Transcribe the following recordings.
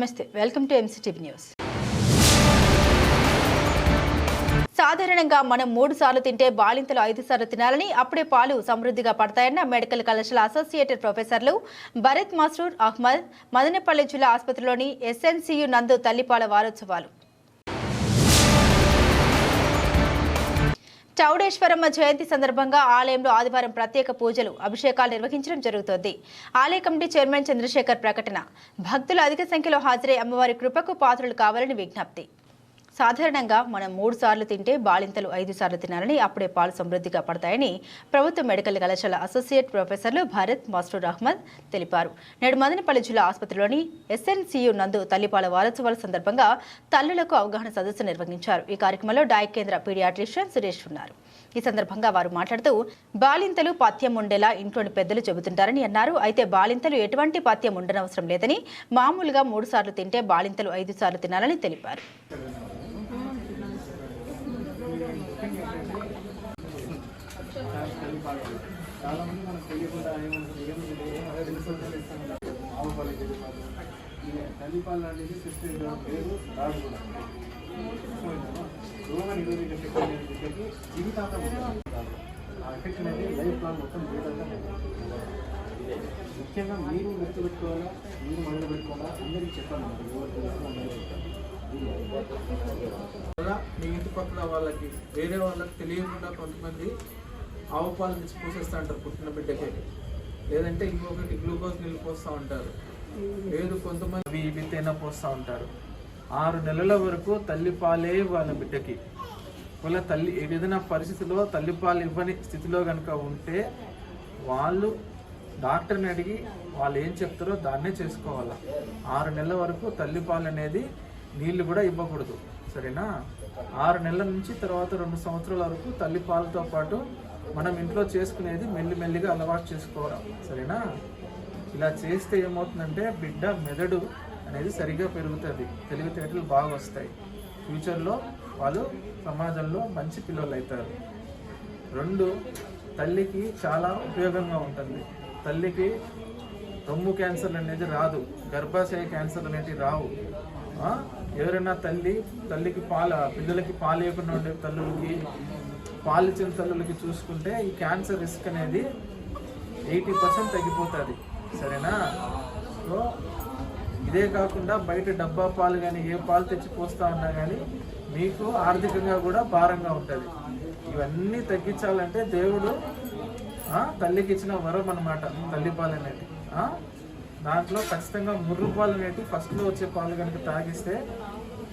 నమస్తే welcome to MCTV news సాధారణంగా మనం మూడు సార్లు తింటే బాలింతలు ఐదు సార్లు తినాలని అప్పుడే పాలు సమృద్ధిగా పడతాయన్న మెడికల్ కళాశాల అసోసియేటెడ్ ప్రొఫెసర్లు భరత్ మసరూర్ అహ్మద్ మదనపల్లి జిల్లా ఆసుపత్రిలోని ఎస్ఎన్సీయు నందు తల్లిపాల వారోత్సవాలు. చౌడేశ్వరమ్మ జయంతి సందర్భంగా ఆలయంలో ఆదివారం ప్రత్యేక పూజలు అభిషేకాలు నిర్వహించడం జరుగుతోంది. ఆలయ కమిటీ చైర్మన్ చంద్రశేఖర్ ప్రకటన. భక్తులు అధిక సంఖ్యలో హాజరై అమ్మవారి కృపకు పాత్రలు కావాలని విజ్ఞప్తి. సాధారణంగా మనం మూడు సార్లు తింటే బాలింతలు ఐదు సార్లు తినాలని అప్పుడే పాలు సమృద్ధిగా పడతాయని ప్రభుత్వ మెడికల్ కళాశాల అసోసియేట్ ప్రొఫెసర్లు భారత్ మాస్టర్ అహ్మద్ తెలిపారు. నేడు మదనపల్లి జిల్లా ఆసుపత్రిలోని ఎస్ఎన్సీయు నందు తల్లిపాల వారోత్సవాల సందర్భంగా తల్లులకు అవగాహన సదస్సు నిర్వహించారు. ఈ కార్యక్రమంలో డాయ్ కేంద్ర పీడియాట్రిషియన్ సురేష్ ఉన్నారు. ఈ సందర్భంగా వారు మాట్లాడుతూ బాలింతలు పథ్యం ఉండేలా ఇంట్లోని పెద్దలు చెబుతుంటారని అన్నారు. అయితే బాలింతలు ఎటువంటి పథ్యం ఉండనవసరం లేదని మామూలుగా మూడు సార్లు తింటే బాలింతలు ఐదు సార్లు తినాలని తెలిపారు. చాలా మంది మనకు తెలియకుండా ఏమనుకుంటారు ఏం తెలియదు ఇస్తాం ఆవు పాలు గేదె తల్లిపాలు అనేది సిస్టర్ పేరు రాదు కూడా రోగ నిరోధక శక్తి అనేది జీవితాంతం ఆ ఎఫెక్ట్ అనేది లైఫ్ లాంగ్ మొత్తం జీవితాంతం ముఖ్యంగా మీరు గుర్తుపెట్టుకోవాలా మీరు మొదలు పెట్టుకోవాలా అందరికీ చెప్పాలి. మీ ఇంటి పక్కన వాళ్ళకి వేరే వాళ్ళకి తెలియకుండా కొంతమంది ఆవు పాలు తెచ్చి పోసేస్తూ ఉంటారు పుట్టిన బిడ్డకి. లేదంటే ఇంకొకటి గ్లూకోజ్ నీళ్ళు పోస్తూ ఉంటారు. లేదు కొంతమంది ఇవి ఇవి తేనె పోస్తూ ఉంటారు. ఆరు నెలల వరకు తల్లిపాలే వాళ్ళ బిడ్డకి. ఒకవేళ తల్లి ఏదైనా పరిస్థితిలో తల్లిపాలు ఇవ్వని స్థితిలో కనుక ఉంటే వాళ్ళు డాక్టర్ని అడిగి వాళ్ళు ఏం చెప్తారో దాన్నే చేసుకోవాలి. ఆరు నెలల వరకు తల్లిపాలు అనేది నీళ్ళు కూడా ఇవ్వకూడదు. సరేనా? ఆరు నెలల నుంచి తర్వాత రెండు సంవత్సరాల వరకు తల్లిపాలతో పాటు మనం ఇంట్లో చేసుకునేది మెల్లిమెల్లిగా అలవాటు చేసుకోవడం సరేనా? ఇలా చేస్తే ఏమవుతుందంటే బిడ్డ మెదడు అనేది సరిగా పెరుగుతుంది తెలివితేటలు బాగా వస్తాయి. ఫ్యూచర్లో వాళ్ళు సమాజంలో మంచి పిల్లలు అవుతారు. రెండు తల్లికి చాలా ఉపయోగంగా ఉంటుంది. తల్లికి రొమ్ము క్యాన్సర్ అనేది రాదు గర్భాశయ క్యాన్సర్ అనేవి రావు. ఎవరైనా తల్లి తల్లికి పాల పిల్లలకి పాలు ఇవ్వకుండా ఉండే తల్లులకి పాలిచ్చిన తల్లులకి చూసుకుంటే ఈ క్యాన్సర్ రిస్క్ అనేది ఎయిటీ పర్సెంట్ తగ్గిపోతుంది. సరేనా? సో ఇదే కాకుండా బయట డబ్బా పాలు కానీ ఏ పాలు తెచ్చి పోస్తా ఉన్నా కానీ మీకు ఆర్థికంగా కూడా భారంగా ఉంటుంది. ఇవన్నీ తగ్గించాలంటే దేవుడు తల్లికి ఇచ్చిన వరం అనమాట తల్లి పాలు అనేది దాంట్లో ఖచ్చితంగా ముర్రు పాలు అనేవి ఫస్ట్లో వచ్చే పాలు కనుక తాగిస్తే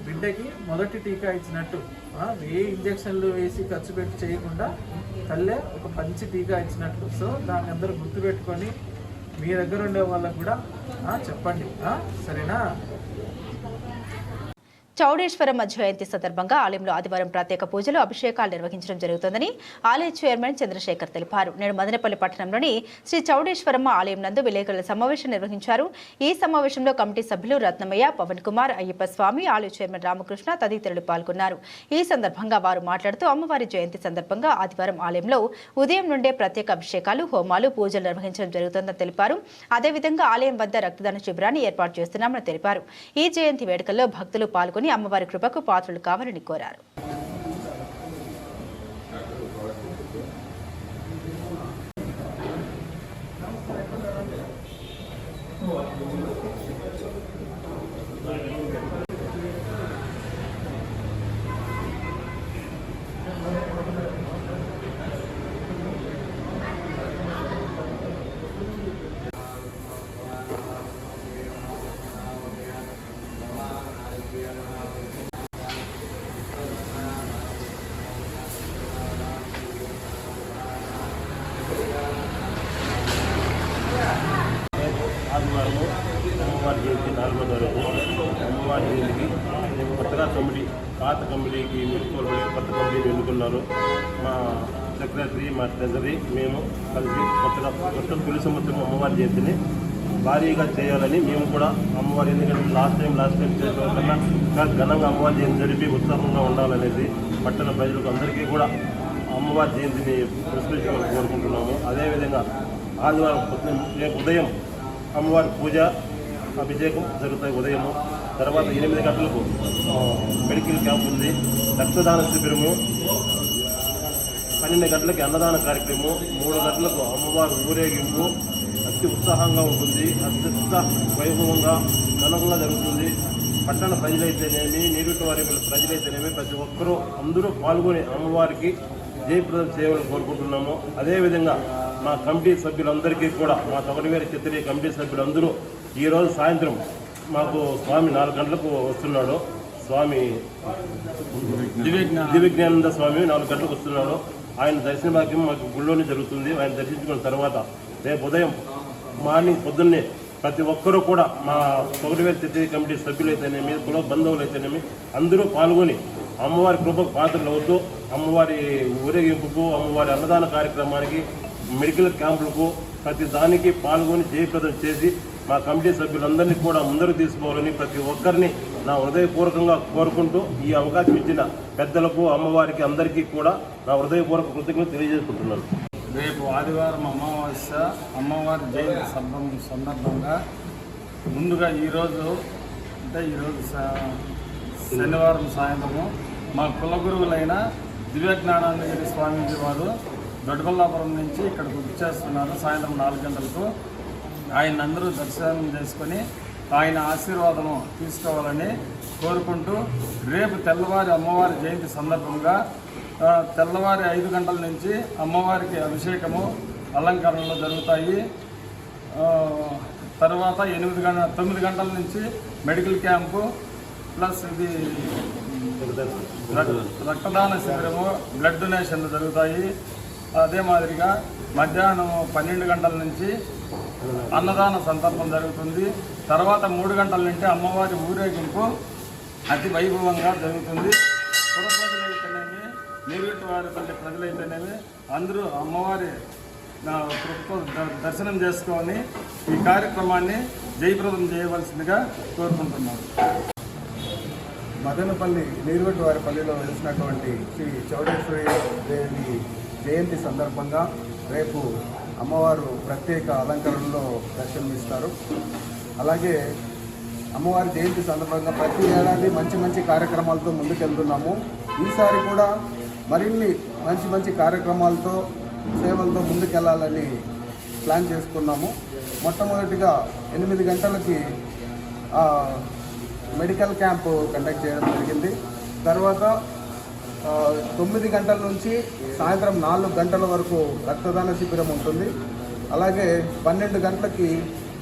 బిడ్డకి మొదటి టీకా ఇచ్చినట్టు. ఏ ఇంజక్షన్లు వేసి ఖర్చు పెట్టి చేయకుండా తల్లే ఒక మంచి టీకా ఇచ్చినట్లు సో దాన్ని అందరూ గుర్తుపెట్టుకొని మీ దగ్గర ఉండే వాళ్ళకు కూడా చెప్పండి. సరేనా? చౌడేశ్వరమ్మ జయంతి సందర్భంగా ఆలయంలో ఆదివారం ప్రత్యేక పూజలు అభిషేకాలు నిర్వహించడం జరుగుతుందని ఆలయ చైర్మన్ చంద్రశేఖర్ తెలిపారు. నేడు మదనపల్లి పట్టణంలోని శ్రీ చౌడేశ్వరమ్మ ఆలయం నందు విలేకరుల సమావేశం నిర్వహించారు. ఈ సమావేశంలో కమిటీ సభ్యులు రత్నమయ్య పవన్ కుమార్ అయ్యప్ప స్వామి ఆలయ చైర్మన్ రామకృష్ణ తదితరులు పాల్గొన్నారు. ఈ సందర్భంగా వారు మాట్లాడుతూ అమ్మవారి జయంతి సందర్భంగా ఆదివారం ఆలయంలో ఉదయం నుండే ప్రత్యేక అభిషేకాలు హోమాలు పూజలు నిర్వహించడం జరుగుతుందని తెలిపారు. అదేవిధంగా ఆలయం వద్ద రక్తదాన శిబిరాన్ని ఏర్పాటు చేస్తున్నామని తెలిపారు. ఈ జయంతి వేడుకల్లో భక్తులు పాల్గొని అమ్మవారి కృపకు పాత్రలు కావాలని కోరారు ఆదివారము అమ్మవారి జయంతి నాలుగో తారీఖు అమ్మవారి జయంతికి మేము కొత్తగా కమిటీ పాత కమిటీకి మెలుకోవాలి కొత్త ఉన్నారు. మా సెక్రటరీ మా ట్రెజరీ మేము కలిసి కొత్తగా కొత్త తొలి సంవత్సరం అమ్మవారి జయంతిని భారీగా చేయాలని మేము కూడా అమ్మవారి ఎందుకంటే లాస్ట్ టైం లాస్ట్ టైం చేసిన కన్నా ఇంకా ఘనంగా అమ్మవారి జయంతి జరిపి ఉత్సాహంగా ఉండాలనేది పట్టణ ప్రజలకు అందరికీ కూడా అమ్మవారి జయంతిని పురస్కరించుకోవాలని కోరుకుంటున్నాము. అదేవిధంగా ఆదివారం రేపు ఉదయం అమ్మవారి పూజ అభిషేకం జరుగుతాయి ఉదయము తర్వాత ఎనిమిది గంటలకు మెడికల్ క్యాంప్ ఉంది. రక్తదాన శిబిరము పన్నెండు గంటలకి అన్నదాన కార్యక్రమం మూడు గంటలకు అమ్మవారి ఊరేగింపు. అతి ఉత్సాహంగా ఉంటుంది. అత్యంత వైభవంగా ఘనంగా జరుగుతుంది. పట్టణ ప్రజలైతేనేమి నీరుటి వారి ప్రజలైతేనేమి ప్రతి ఒక్కరూ అందరూ పాల్గొని అమ్మవారికి జయప్రదం చేయాలని కోరుకుంటున్నాము. అదేవిధంగా మా కమిటీ సభ్యులందరికీ కూడా మా తొగటివేరి చిత్తరి కమిటీ సభ్యులందరూ ఈరోజు సాయంత్రం మాకు స్వామి నాలుగు గంటలకు వస్తున్నాడు. స్వామి దివ్యజ్ఞానంద స్వామి నాలుగు గంటలకు వస్తున్నాడు. ఆయన దర్శన భాగ్యం మాకు గుళ్ళోనే జరుగుతుంది. ఆయన దర్శించుకున్న తర్వాత రేపు ఉదయం మార్నింగ్ పొద్దున్నే ప్రతి ఒక్కరూ కూడా మా తొగటివేలు తిరిగి కమిటీ సభ్యులైతేనేమి కుల బంధువులు అయితేనేమి అందరూ పాల్గొని అమ్మవారి కృపకు పాత్రలు అవుతూ అమ్మవారి ఊరేగింపుకు అమ్మవారి అన్నదాన కార్యక్రమానికి మెడికల్ క్యాంపులకు ప్రతి దానికి పాల్గొని జయప్రదం చేసి మా కమిటీ సభ్యులందరినీ కూడా ముందరు తీసుకోవాలని ప్రతి ఒక్కరిని నా హృదయపూర్వకంగా కోరుకుంటూ ఈ అవకాశం ఇచ్చిన పెద్దలకు అమ్మవారికి అందరికీ కూడా నా హృదయపూర్వక కృతజ్ఞత తెలియజేసుకుంటున్నాను. రేపు ఆదివారం అమావాస్య అమ్మవారి జయంతి సందర్భంగా ముందుగా ఈరోజు అంటే ఈరోజు శనివారం సాయంత్రము మా కులగురువులైన దివ్యజ్ఞానానందగిరి స్వామీజీ వారు దొడ్డబల్లాపురం నుంచి ఇక్కడికి వచ్చేస్తున్నారు సాయంత్రం నాలుగు గంటలకు. ఆయన అందరూ దర్శనం చేసుకొని ఆయన ఆశీర్వాదం తీసుకోవాలని కోరుకుంటూ రేపు తెల్లవారి అమ్మవారి జయంతి సందర్భంగా తెల్లవారి ఐదు గంటల నుంచి అమ్మవారికి అభిషేకము అలంకరణలు జరుగుతాయి. తర్వాత ఎనిమిది గంట తొమ్మిది గంటల నుంచి మెడికల్ క్యాంపు ప్లస్ ఇది రక్తదాన శిబిరము బ్లడ్ డొనేషన్లు జరుగుతాయి. అదే మాదిరిగా మధ్యాహ్నం పన్నెండు గంటల నుంచి అన్నదాన సందర్భం జరుగుతుంది. తర్వాత మూడు గంటల నుంచి అమ్మవారి ఊరేగింపు అతి వైభవంగా జరుగుతుంది. పుర ప్రజలైతేనేమి నీరుటి వారి పల్లి ప్రజలైతేనేమి అందరూ అమ్మవారి ద- దర్శనం చేసుకొని ఈ కార్యక్రమాన్ని జయప్రదం చేయవలసిందిగా కోరుకుంటున్నాను. మదనపల్లి నీరుగట్టు వారి పల్లిలో వెలిసినటువంటి శ్రీ చౌడేశ్వరి దేవి జయంతి సందర్భంగా రేపు అమ్మవారు ప్రత్యేక అలంకరణలో దర్శనమిస్తారు. అలాగే అమ్మవారి జయంతి సందర్భంగా ప్రతి ఏడాది మంచి మంచి కార్యక్రమాలతో ముందుకెళ్తున్నాము. ఈసారి కూడా మరిన్ని మంచి మంచి కార్యక్రమాలతో సేవలతో ముందుకెళ్ళాలని ప్లాన్ చేసుకున్నాము. మొట్టమొదటిగా ఎనిమిది గంటలకి మెడికల్ క్యాంప్ కండక్ట్ చేయడం జరిగింది. తర్వాత తొమ్మిది గంటల నుంచి సాయంత్రం నాలుగు గంటల వరకు రక్తదాన శిబిరం ఉంటుంది. అలాగే పన్నెండు గంటలకి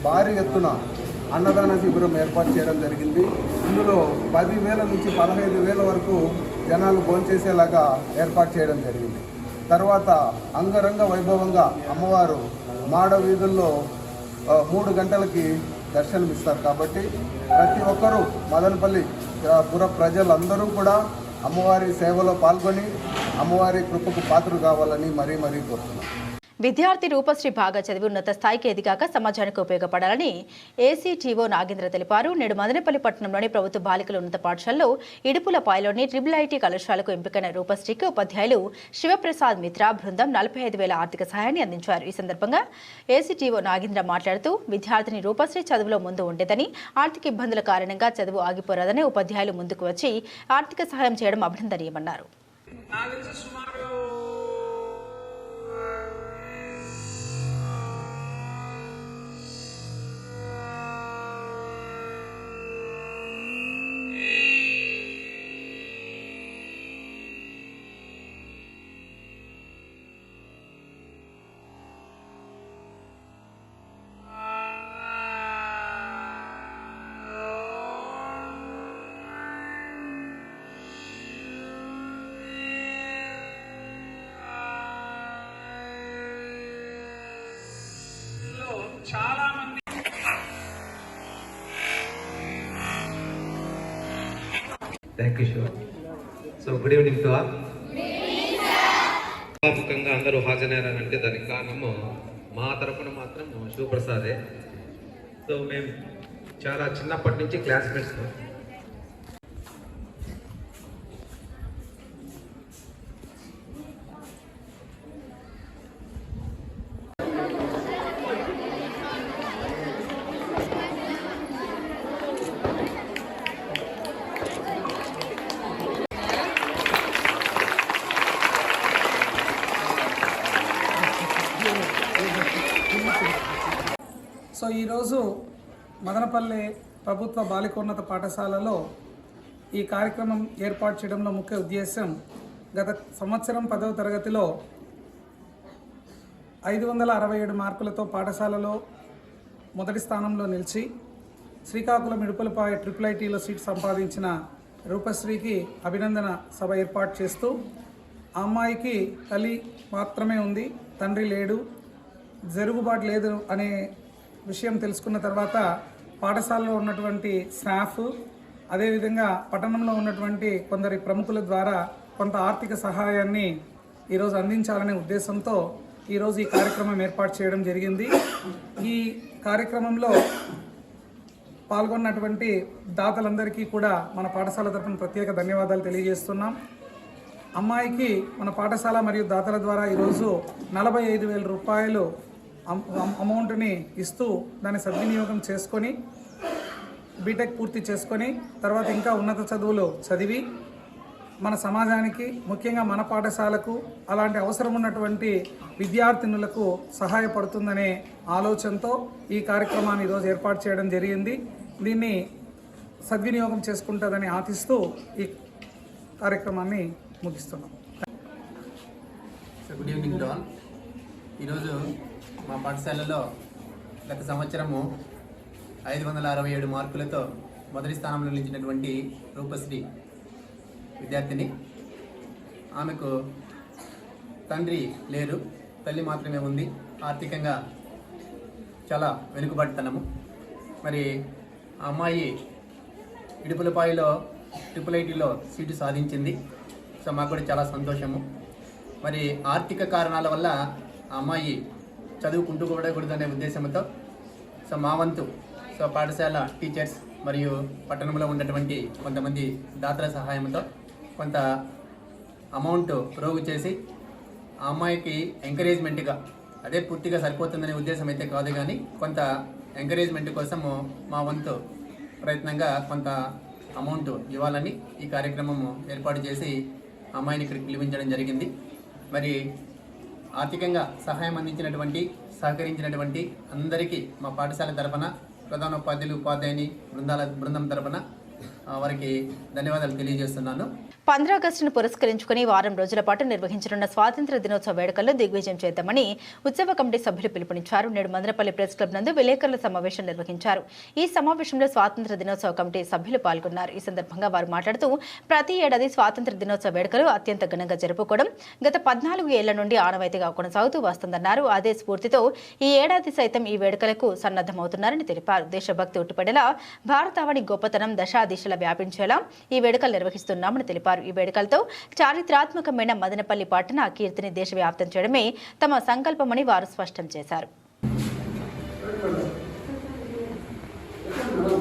భారీ ఎత్తున అన్నదాన శిబిరం ఏర్పాటు చేయడం జరిగింది. ఇందులో పదివేల నుంచి పదహైదు వేల వరకు జనాలు భోంచేసేలాగా ఏర్పాటు చేయడం జరిగింది. తర్వాత అంగరంగ వైభవంగా అమ్మవారు మాడ వీధుల్లో మూడు గంటలకి దర్శనమిస్తారు కాబట్టి ప్రతి ఒక్కరూ మదనపల్లి పుర ప్రజలందరూ కూడా అమ్మవారి సేవలో పాల్గొని అమ్మవారి కృపకు పాత్ర కావాలని మరీ మరీ కోరుతున్నాను విద్యార్థి రూపశ్రీ బాగా చదివి ఉన్నత స్థాయికి ఎదిగాక సమాజానికి ఉపయోగపడాలని ఏసీటీఓ నాగేంద్ర తెలిపారు. నేడు మదనపల్లి పట్టణంలోని ప్రభుత్వ బాలికల ఉన్నత పాఠశాలలో ఇడుపులపాయలోని ట్రిపుల్ ఐటీ కళాశాలకు ఎంపికైన రూపశ్రీకి ఉపాధ్యాయులు శివప్రసాద్ మిత్రా బృందం నలభై ఐదు వేల ఆర్థిక సహాయాన్ని అందించారు. ఈ సందర్భంగా ఏసీటీఓ నాగేంద్ర మాట్లాడుతూ విద్యార్థిని రూపశ్రీ చదువులో ముందు ఉండేదని ఆర్థిక ఇబ్బందుల కారణంగా చదువు ఆగిపోరాదని ఉపాధ్యాయులు ముందుకు వచ్చి ఆర్థిక సహాయం చేయడం అభినందనీయమన్నారు. నాకు తెలిసి సుమారు thank you Shiva so good evening to all ముఖంగా అందరూ హాజరయ్యారంటే దానికి కారణము మా తరపున మాత్రం శివప్రసాదే. సో మేము చాలా చిన్నప్పటి నుంచి క్లాస్మేట్స్ సో ఈరోజు మదనపల్లి ప్రభుత్వ బాలికోన్నత పాఠశాలలో ఈ కార్యక్రమం ఏర్పాటు చేయడంలో ముఖ్య ఉద్దేశం గత సంవత్సరం పదవ తరగతిలో ఐదు వందల అరవై ఏడు మార్కులతో పాఠశాలలో మొదటి స్థానంలో నిలిచి శ్రీకాకుళం ఇడుపులపాయ ట్రిపుల్ ఐటీలో సీట్ సంపాదించిన రూపశ్రీకి అభినందన సభ ఏర్పాటు చేస్తూ ఆ అమ్మాయికి తల్లి మాత్రమే ఉంది తండ్రి లేడు జరుగుబాటు లేదు అనే విషయం తెలుసుకున్న తర్వాత పాఠశాలలో ఉన్నటువంటి స్టాఫ్ అదేవిధంగా పట్టణంలో ఉన్నటువంటి కొందరి ప్రముఖుల ద్వారా కొంత ఆర్థిక సహాయాన్ని ఈరోజు అందించాలనే ఉద్దేశంతో ఈరోజు ఈ కార్యక్రమం ఏర్పాటు చేయడం జరిగింది. ఈ కార్యక్రమంలో పాల్గొన్నటువంటి దాతలందరికీ కూడా మన పాఠశాల తరఫున ప్రత్యేక ధన్యవాదాలు తెలియజేస్తున్నాం. అమ్మాయికి మన పాఠశాల మరియు దాతల ద్వారా ఈరోజు నలభై ఐదు వేల రూపాయలు అమౌంట్ని ఇస్తూ దాన్ని సద్వినియోగం చేసుకొని బీటెక్ పూర్తి చేసుకొని తర్వాత ఇంకా ఉన్నత చదువులు చదివి మన సమాజానికి ముఖ్యంగా మన పాఠశాలకు అలాంటి అవసరం ఉన్నటువంటి విద్యార్థినులకు సహాయపడుతుందనే ఆలోచనతో ఈ కార్యక్రమాన్ని ఈరోజు ఏర్పాటు చేయడం జరిగింది. దీన్ని సద్వినియోగం చేసుకుంటుందని ఆశిస్తూ ఈ కార్యక్రమాన్ని ముగిస్తున్నాం. గుడ్ ఈవినింగ్ టు ఈరోజు మా పాఠశాలలో గత సంవత్సరము ఐదు వందల అరవై ఏడు మార్కులతో మొదటి స్థానంలో నిలిచినటువంటి రూపశ్రీ విద్యార్థిని. ఆమెకు తండ్రి లేరు తల్లి మాత్రమే ఉంది. ఆర్థికంగా చాలా వెనుకబడితనము మరి ఆ అమ్మాయి ఇడుపులపాయలో ట్రిపుల్ ఐటీలో సీటు సాధించింది. సో మాకు కూడా చాలా సంతోషము. మరి ఆర్థిక కారణాల వల్ల ఆ అమ్మాయి చదువుకుంటూ కూడకూడదనే ఉద్దేశంతో సో మా వంతు సో పాఠశాల టీచర్స్ మరియు పట్టణంలో ఉన్నటువంటి కొంతమంది దాతల సహాయంతో కొంత అమౌంట్ ప్రోగు చేసి ఆ అమ్మాయికి ఎంకరేజ్మెంట్గా అదే పూర్తిగా సరిపోతుందనే ఉద్దేశం అయితే కాదు కానీ కొంత ఎంకరేజ్మెంట్ కోసము మా వంతు ప్రయత్నంగా కొంత అమౌంట్ ఇవ్వాలని ఈ కార్యక్రమము ఏర్పాటు చేసి అమ్మాయిని ఇక్కడికి పిలిపించడం జరిగింది. మరి ఆర్థికంగా సహాయం అందించినటువంటి సహకరించినటువంటి అందరికీ మా పాఠశాల తరఫున ప్రధానోపాధ్యాయులు ఉపాధ్యాయుని బృందాల బృందం తరఫున వారికి ధన్యవాదాలు తెలియజేస్తున్నాను. పంద్ర ఆగస్టును పురస్కరించుకుని వారం రోజుల పాటు నిర్వహించనున్న స్వాతంత్ర దినోత్సవ వేడుకల్లో దిగ్విజయం చేద్దామని ఉత్సవ కమిటీ సభ్యులు పిలుపునిచ్చారు. నేడు మందరపల్లి ప్రెస్ క్లబ్ నందు విలేకరుల సమావేశం నిర్వహించారు. ఈ సమావేశంలో స్వాతంత్ర దినోత్సవ కమిటీ సభ్యులు పాల్గొన్నారు. ఈ సందర్భంగా వారు మాట్లాడుతూ ప్రతి ఏడాది స్వాతంత్ర దినోత్సవ వేడుకలు అత్యంత ఘనంగా జరుపుకోవడం గత పద్నాలుగు ఏళ్ళ నుండి ఆనవాయితీగా కొనసాగుతూ వస్తుందన్నారు. అదే స్ఫూర్తితో ఈ ఏడాది సైతం ఈ వేడుకలకు సన్నద్దమవుతున్నారని తెలిపారు. దేశభక్తి ఉట్టిపడేలా భారతావని గొప్పతనం దశా దిశల వ్యాపించేలా ఈ వేడుకలు నిర్వహిస్తున్నామని తెలిపారు. ఈ వేడుకలతో చారిత్రాత్మకమైన మదనపల్లి పట్టణ కీర్తిని దేశవ్యాప్తం చేయడమే తమ సంకల్పమని వారు స్పష్టం చేశారు. మనం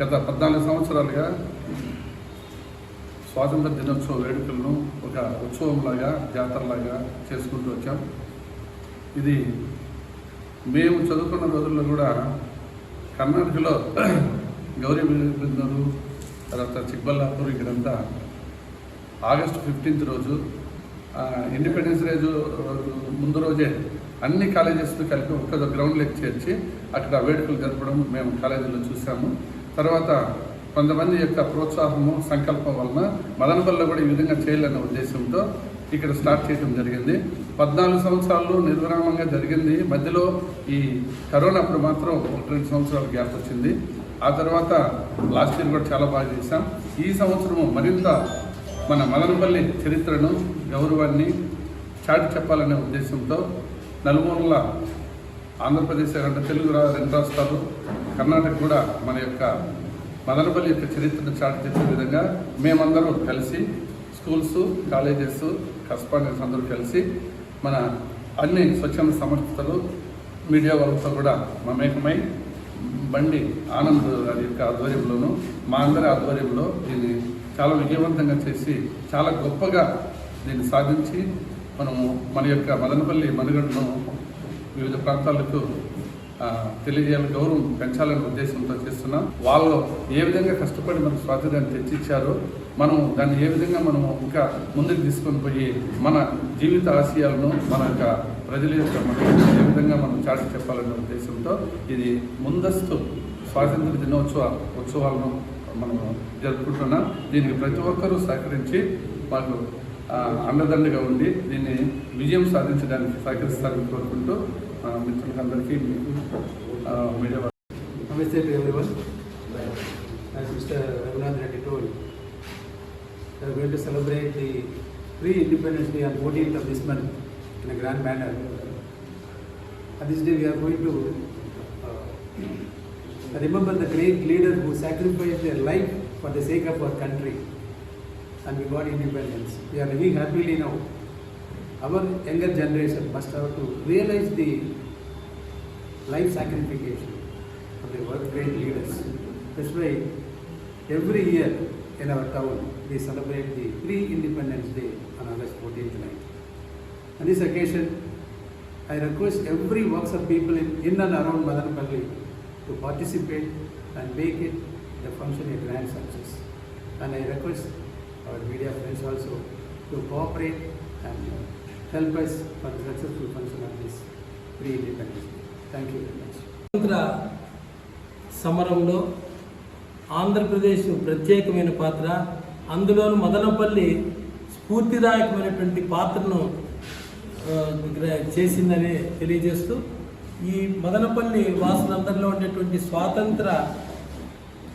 గత పద్నాలుగు సంవత్సరాలుగా స్వాతంత్ర దినోత్సవ వేడుకలను ఒక ఉత్సవంలాగా జాతరలాగా చేసుకుంటూ వచ్చాం. ఇది మేము చదువుకున్న రోజుల్లో కూడా కర్ణాటకలో గౌరీ బిందరు తర్వాత చిక్బల్లాపూర్ ఇక్కడంతా ఆగస్టు ఫిఫ్టీన్త్ రోజు ఇండిపెండెన్స్ రోజు రోజు ముందు రోజే అన్ని కాలేజెస్తో కలిపి ఒక్క గ్రౌండ్లోకి చేర్చి అక్కడ వేడుకలు జరపడం మేము కాలేజీలో చూసాము. తర్వాత కొంతమంది యొక్క ప్రోత్సాహము సంకల్పం వలన మదనపల్లిలో కూడా ఈ విధంగా చేయాలనే ఉద్దేశంతో ఇక్కడ స్టార్ట్ చేయడం జరిగింది. పద్నాలుగు సంవత్సరాలు నిర్విరామంగా జరిగింది. మధ్యలో ఈ కరోనా అప్పుడు మాత్రం ఒకటి రెండు సంవత్సరాలు గ్యాప్ వచ్చింది. ఆ తర్వాత లాస్ట్ ఇయర్ కూడా చాలా బాగా చేశాం. ఈ సంవత్సరము మరింత మన మదనపల్లి చరిత్రను గౌరవాన్ని చాటి చెప్పాలనే ఉద్దేశంతో నలుమూలల ఆంధ్రప్రదేశ్ అంటే తెలుగు రా- రెండు రాష్ట్రాలు. కర్ణాటక కూడా మన యొక్క మదనపల్లి యొక్క చరిత్రను చాటు చెప్పే విధంగా మేమందరం కలిసి స్కూల్స్ కాలేజెస్ కరస్పాండెంట్స్ అందరూ కలిసి మన అన్ని స్వచ్ఛంద సంస్థలు మీడియా వాళ్ళతో కూడా మమేకమై బండి ఆనంద్ గారి యొక్క ఆధ్వర్యంలోనూ మా అందరి ఆధ్వర్యంలో దీన్ని చాలా విజయవంతంగా చేసి చాలా గొప్పగా దీన్ని సాధించి మనము మన యొక్క మదనపల్లి మనుగడను వివిధ ప్రాంతాలకు తెలియజేయాలని గౌరవం పెంచాలనే ఉద్దేశంతో చేస్తున్నాం. వాళ్ళు ఏ విధంగా కష్టపడి మనకు స్వాతంత్ర్యాన్ని తెచ్చిచ్చారో మనం దాన్ని ఏ విధంగా మనం ఇంకా ముందుకు తీసుకొని పోయి మన జీవిత ఆశయాలను మన యొక్క ప్రజల యొక్క ఏ విధంగా మనం చాటి చెప్పాలనే ఉద్దేశంతో ఇది ముందస్తు స్వాతంత్ర దినోత్సవ ఉత్సవాలను మనం జరుపుకుంటున్నాం. దీనికి ప్రతి ఒక్కరూ సహకరించి మాకు అండదండగా ఉండి దీన్ని విజయం సాధించడానికి సహకరిస్తారని కోరుకుంటూ ఆ, మిత్రులందరికీ మీకు ఆ, మీడియా వారి- Namaste to everyone. As Mr. Raghunath Reddy told, we are going to celebrate the pre-independence day on 14th of this month in a grand manner. On this day, we are going to uh, remember the great leader who sacrificed their life for the sake of our country and we got independence. We are living happily now. Our younger generation must have to realize the life sacrification of the world great leaders. That's why every year in our town we celebrate the pre-independence day on August 14th night. On this occasion, I request every walks of people in, in and around Madanapalli to participate and make it the function a grand success. And I request our media friends also to cooperate and help us for the successful function of this pre-independence day. Thank you స్వాతంత్ర సమరంలో ఆంధ్రప్రదేశ్ ప్రత్యేకమైన పాత్ర అందులోనూ మదనపల్లి స్ఫూర్తిదాయకమైనటువంటి పాత్రను చేసిందని తెలియజేస్తూ ఈ మదనపల్లి వాసులందరిలో ఉండేటువంటి స్వాతంత్ర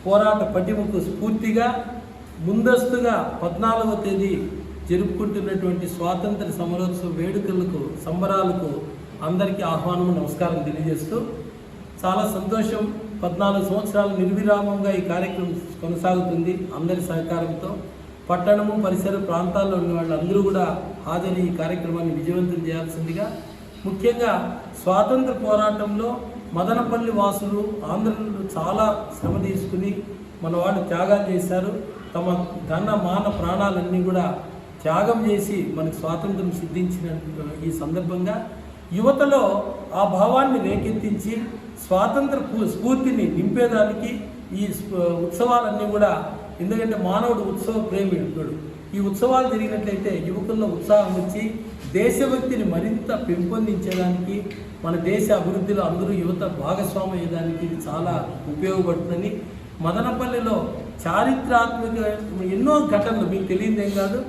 పోరాట పటిమకు స్ఫూర్తిగా ముందస్తుగా పద్నాలుగవ తేదీ జరుపుకుంటున్నటువంటి స్వాతంత్ర సమరోత్సవ వేడుకలకు సంబరాలకు అందరికీ ఆహ్వానం నమస్కారం తెలియజేస్తూ చాలా సంతోషం. పద్నాలుగు సంవత్సరాలు నిర్విరామంగా ఈ కార్యక్రమం కొనసాగుతుంది అందరి సహకారంతో. పట్టణము పరిసర ప్రాంతాల్లో ఉన్న వాళ్ళందరూ కూడా హాజరు ఈ కార్యక్రమాన్ని విజయవంతం చేయాల్సిందిగా. ముఖ్యంగా స్వాతంత్ర పోరాటంలో మదనపల్లి వాసులు ఆంధ్రులు చాలా శ్రమ తీసుకుని మన వాళ్ళు త్యాగాలు చేశారు. తమ ధన మాన ప్రాణాలన్నీ కూడా త్యాగం చేసి మనకు స్వాతంత్రం సిద్ధించిన ఈ సందర్భంగా యువతలో ఆ భావాన్ని రేకెత్తించి స్వాతంత్ర స్ఫూర్తిని నింపేదానికి ఈ ఉత్సవాలన్నీ కూడా ఎందుకంటే మానవుడు ఉత్సవ ప్రేమికుడు ఈ ఉత్సవాలు జరిగినట్లయితే యువకుల్లో ఉత్సాహం వచ్చి దేశభక్తిని మరింత పెంపొందించేదానికి మన దేశ అభివృద్ధిలో అందరూ యువత భాగస్వామి అయ్యేదానికి ఇది చాలా ఉపయోగపడుతుందని మదనపల్లిలో చారిత్రాత్మక ఎన్నో ఘటనలు మీకు తెలియదేం కాదు.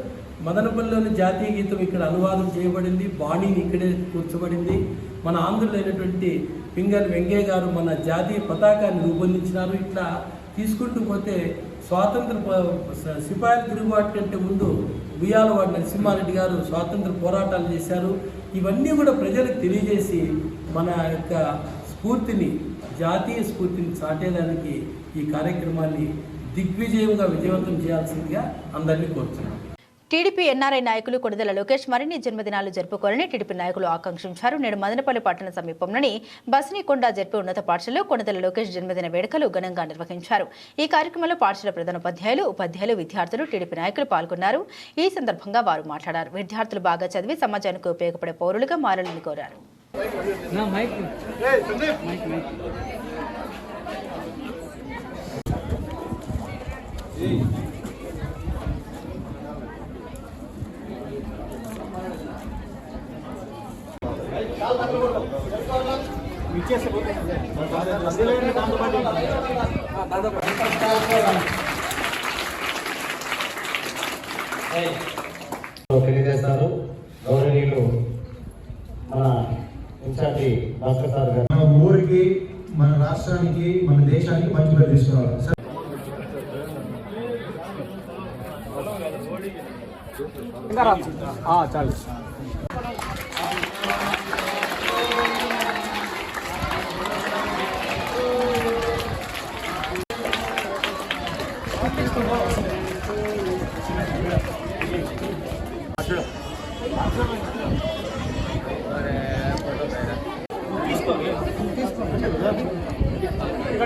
మదనపల్లిలోని జాతీయ గీతం ఇక్కడ అనువాదం చేయబడింది బాణీని ఇక్కడే కూర్చోబడింది. మన ఆంధ్రులైనటువంటి పింగల్ వెంకయ్య గారు మన జాతీయ పతాకాన్ని రూపొందించినారు. ఇట్లా తీసుకుంటూ పోతే స్వాతంత్ర ప- సిపాయిల తిరుగుబాటు కంటే ముందు ఉయ్యాలవాడి నరసింహారెడ్డి గారు స్వాతంత్ర పోరాటాలు చేశారు. ఇవన్నీ కూడా ప్రజలకు తెలియజేసి మన యొక్క స్ఫూర్తిని జాతీయ స్ఫూర్తిని చాటేదానికి ఈ కార్యక్రమాన్ని దిగ్విజయంగా విజయవంతం చేయాల్సిందిగా అందరినీ కోరుతున్నాను టీడీపీ ఎన్ఆర్ఐ నాయకులు కొణిదెల లోకేష్ మరిన్ని జన్మదినాలు జరుపుకోవాలని టీడీపీ నాయకులు ఆకాంక్షించారు. నేడు మదనపల్లి పట్టణ సమీపంలోని బస్నీకొండ జడ్పీ ఉన్నత పాఠశాలలో కొణిదెల లోకేష్ జన్మదిన వేడుకలు ఘనంగా నిర్వహించారు. ఈ కార్యక్రమంలో పాఠశాల ప్రధానోపాధ్యాయులు ఉపాధ్యాయులు విద్యార్థులు టీడీపీ నాయకులు పాల్గొన్నారు. ఈ సందర్భంగా వారు మాట్లాడారు. విద్యార్థులు బాగా చదివి సమాజానికి ఉపయోగపడే పౌరులుగా మారాలని కోరారు. తెలియజేస్తారు. గౌరవనీయులు మన ఇన్ఛార్జి భాస్కర్ సార్ గారు. మన ఊరికి మన రాష్ట్రానికి మన దేశానికి మంచి పేరు తీసుకురావాలి సార్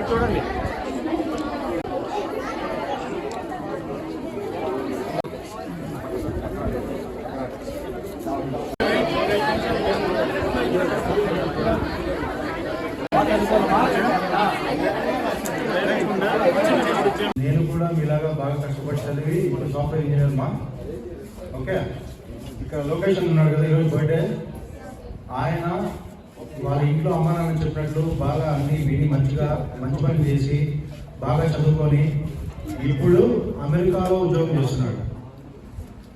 చూడండి నేను కూడా మీలాగా బాగా కష్టపడి చదివి ఇప్పుడు సాఫ్ట్వేర్ ఇంజనీర్ మా. ఓకే ఇక్కడ లొకేషన్ ఉన్నాడు కదా ఈరోజు బర్త్డే ఆయన వాళ్ళ ఇంట్లో అమ్మ నాన్న చెప్పినట్లు బాగా అన్ని విని మంచిగా మంచి పని చేసి బాగా చదువుకొని ఇప్పుడు అమెరికాలో ఉద్యోగం చేస్తున్నాడు.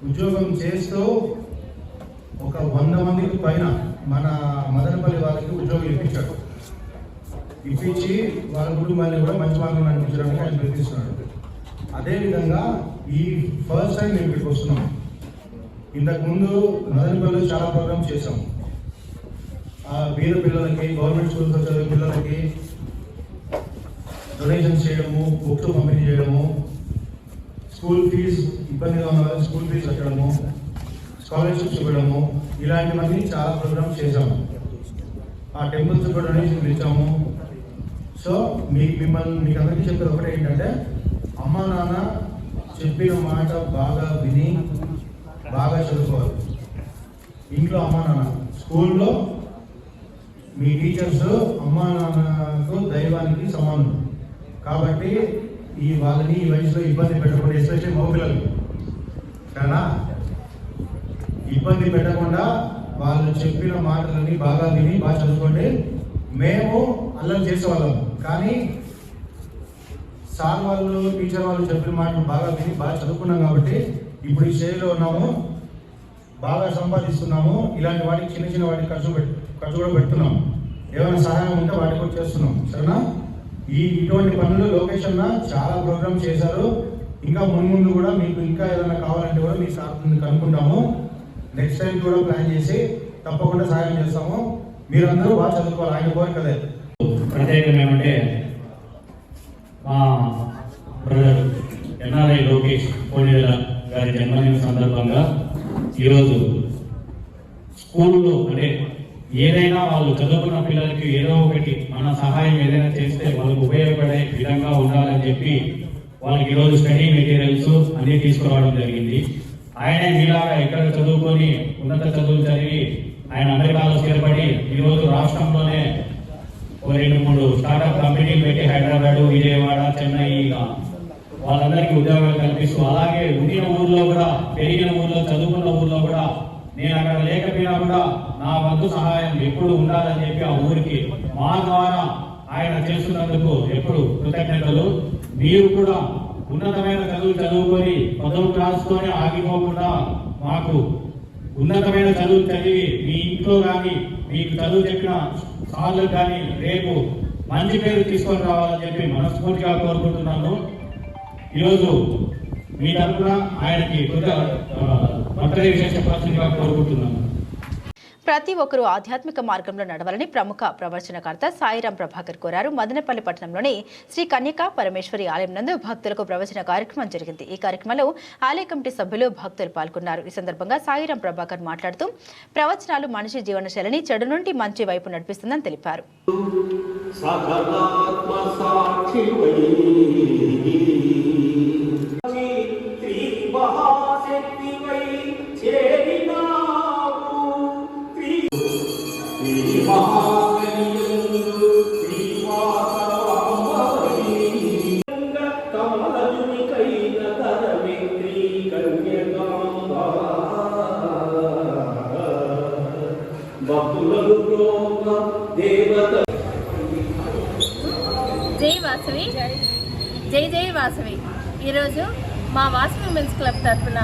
ఉద్యోగం చేస్తూ ఒక వంద మందికి పైన మన మదనపల్లి వాళ్ళకి ఉద్యోగం ఇప్పించాడు. ఇప్పించి వాళ్ళ కుటుంబాన్ని కూడా మంచి మార్గం నడిపించడానికి ఆయన ప్రయత్నిస్తున్నాడు. అదేవిధంగా ఈ ఫస్ట్ టైం మేము ఇక్కడికి వస్తున్నాం. ఇంతకుముందు మదనపల్లిలో చాలా ప్రోగ్రామ్స్ చేసాం ఆ పిల్లలకి గవర్నమెంట్ స్కూల్స్లో చదివే పిల్లలకి డొనేషన్స్ చేయడము బుక్స్ పంపిణీ చేయడము స్కూల్ ఫీజు ఇబ్బందిగా ఉన్న వాళ్ళకి స్కూల్ ఫీజు కట్టడము స్కాలర్షిప్స్ ఇవ్వడము ఇలాంటివన్నీ చాలా ప్రోగ్రామ్స్ చేశాము ఆ టెంపుల్స్ కూడా డొనేషన్ ఇచ్చాము. సో మీకు మిమ్మల్ని మీకు అందరికీ చెప్పేది ఒకటే ఏంటంటే అమ్మ నాన్న చెప్పిన మాట బాగా విని బాగా చదువుకోవాలి. ఇంట్లో అమ్మ నాన్న. స్కూల్లో మీ టీచర్స్ అమ్మ నాన్నకు దైవానికి సమానం. కాబట్టి ఈ వాళ్ళని ఈ వయసులో ఇబ్బంది పెట్టకుండా ఎస్పెషల్లీ మగపిల్లలు కానీ? ఇబ్బంది పెట్టకుండా వాళ్ళు చెప్పిన మాటలని బాగా విని బాగా చదువుకోండి. మేము అల్లరి చేసేవాళ్ళం. కానీ సార్ వాళ్ళు టీచర్ వాళ్ళు చెప్పిన మాటలు బాగా విని బాగా చదువుకున్నాం కాబట్టి ఇప్పుడు ఈ స్టేజ్లో ఉన్నాము బాగా సంపాదిస్తున్నాము ఇలాంటి వాటికి చిన్న చిన్న వాటికి ఖర్చు పెట్ ఖర్చు కూడా పెడుతున్నాం ఏమైనా సహాయం ఉంటే వాటికి కూడా చేస్తున్నాం సరేనా? ఈ ఇటువంటి పనులు లొకేషన్ చాలా ప్రోగ్రామ్ చేశారు. ఇంకా ముందు ముందు కూడా మీకు ఇంకా ఏదైనా కావాలంటే కూడా మీ సార్ కనుక్కుంటాము. నెక్స్ట్ టైం కూడా ప్లాన్ చేసి తప్పకుండా సహాయం చేస్తాము. మీరందరూ బాగా చదువుకోవాలి ఆయన కోరిక అదే. ఏమంటే మా బ్రదర్ ఎన్ఆర్ఐ లోకేష్ కోడేల గారి జన్మదిన సందర్భంగా ఈరోజు స్కూల్లో అంటే ఏదైనా వాళ్ళు చదువుకున్న పిల్లలకి ఏదో ఒకటి మన సహాయం ఏదైనా చేస్తే వాళ్ళకు ఉపయోగపడే విధంగా ఉండాలని చెప్పి వాళ్ళకి ఈరోజు స్టడీ మెటీరియల్స్ అన్ని తీసుకురావడం జరిగింది. ఆయనే మీలాగా ఎక్కడ చదువుకొని ఉన్నత చదువులు చదివి ఆయన అమెరికాలో స్థిరపడి ఈరోజు రాష్ట్రంలోనే ఒక రెండు మూడు స్టార్టప్ కంపెనీలు పెట్టి హైదరాబాద్ విజయవాడ చెన్నై వాళ్ళందరికీ ఉద్యోగాలు కల్పిస్తూ అలాగే ఉండిన ఊర్లో కూడా పెరిగిన ఊర్లో చదువుకున్న ఊర్లో కూడా నేను అక్కడ లేకపోయినా కూడా నా వంతు సహాయం ఎప్పుడు ఉండాలని చెప్పి ఆ ఊరికి మా ద్వారా ఆయన చేస్తున్నందుకు ఎప్పుడు కృతజ్ఞతలు. మీరు కూడా ఉన్నతమైన చదువు చదువుకొని పదవ క్లాస్తోనే ఆగిపోకుండా మాకు ఉన్నతమైన చదువు చదివి మీ ఇంట్లో కానీ మీకు చదువు చెప్పిన సార్లు కానీ రేపు మంచి పేరు తీసుకొని రావాలని చెప్పి మనస్ఫూర్తిగా కోరుకుంటున్నాను. ఈరోజు మీ తరఫున ఆయనకి బర్త్డే చెప్పాల్సిందిగా కోరుకుంటున్నాను. ప్రతి ఒక్కరూ ఆధ్యాత్మిక మార్గంలో నడవాలని ప్రముఖ ప్రవచనకర్త సాయిరాం ప్రభాకర్ కోరారు. మదనపల్లి పట్టణంలోని శ్రీ కన్యకా పరమేశ్వరి ఆలయం నందు భక్తులకు ప్రవచన కార్యక్రమం జరిగింది. ఈ కార్యక్రమంలో ఆలయ కమిటీ సభ్యులు భక్తులు పాల్గొన్నారు. ఈ సందర్భంగా సాయిరాం ప్రభాకర్ మాట్లాడుతూ ప్రవచనాలు మనిషి జీవనశైలిని చెడు నుండి మంచి వైపు నడిపిస్తుందని తెలిపారు. మహాశక్తివై చేరినావు శ్రీ శ్రీ మహాకలియుడు కమలజునికైన తరమిత్రి ప్రోమ దేవత జై వాసవి. జై జై వాసవి. ఈరోజు మా వాసవి ఉమెన్స్ క్లబ్ తరఫున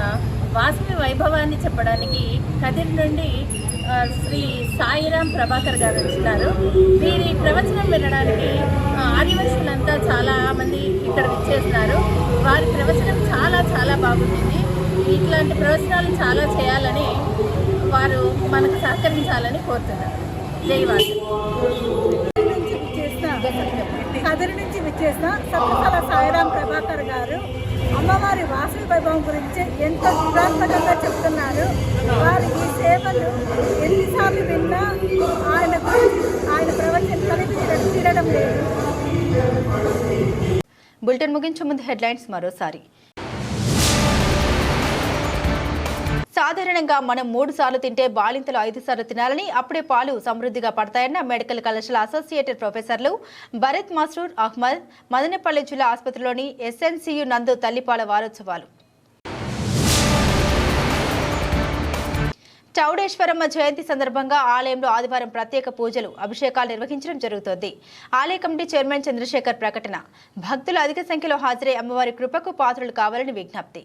వాసవి వైభవాన్ని చెప్పడానికి కదిరి నుండి శ్రీ సాయిరాం ప్రభాకర్ గారు వచ్చినారు. వీరి ప్రవచనం వినడానికి ఆదివాసులంతా చాలా మంది ఇక్కడ విచ్చేస్తున్నారు వారి ప్రవచనం చాలా చాలా బాగుంటుంది. ఇట్లాంటి ప్రవచనాలు చాలా చేయాలని వారు మనకు సహకరించాలని కోరుతున్నారు. జై కదిరి నుంచి విచ్చేసిన సత్యసాల సాయిరాం ప్రభాకర్ గారు అమ్మవారి వాసవి వైభవం గురించి ఎంతో విధాత్మకంగా చెప్తున్నారు. వారి ఈ సేవలు ఎన్నిసార్లు విన్నా ఆయన ఆయన ప్రవచన కలిపి తీరడం లేదు. బులెటిన్ ముగించే ముందు హెడ్లైన్స్ మరోసారి. సాధారణంగా మనం మూడు సార్లు తింటే బాలింతలు ఐదు సార్లు తినాలని అప్పుడే పాలు సమృద్ధిగా పడతాయన్న మెడికల్ కళాశాల అసోసియేటెడ్ ప్రొఫెసర్లు భరత్ మాస్రూర్ అహ్మద్ మదనపల్లి జిల్లా ఆసుపత్రిలోని ఎస్ఎన్సియు నందు తల్లిపాల వారోత్సవాలు. చౌడేశ్వరమ్మ జయంతి సందర్భంగా ఆలయంలో ఆదివారం ప్రత్యేక పూజలు అభిషేకాలు నిర్వహించడం జరుగుతోంది. ఆలయ కమిటీ చైర్మన్ చంద్రశేఖర్ ప్రకటన. భక్తులు అధిక సంఖ్యలో హాజరై అమ్మవారి కృపకు పాత్రలు కావాలని విజ్ఞప్తి.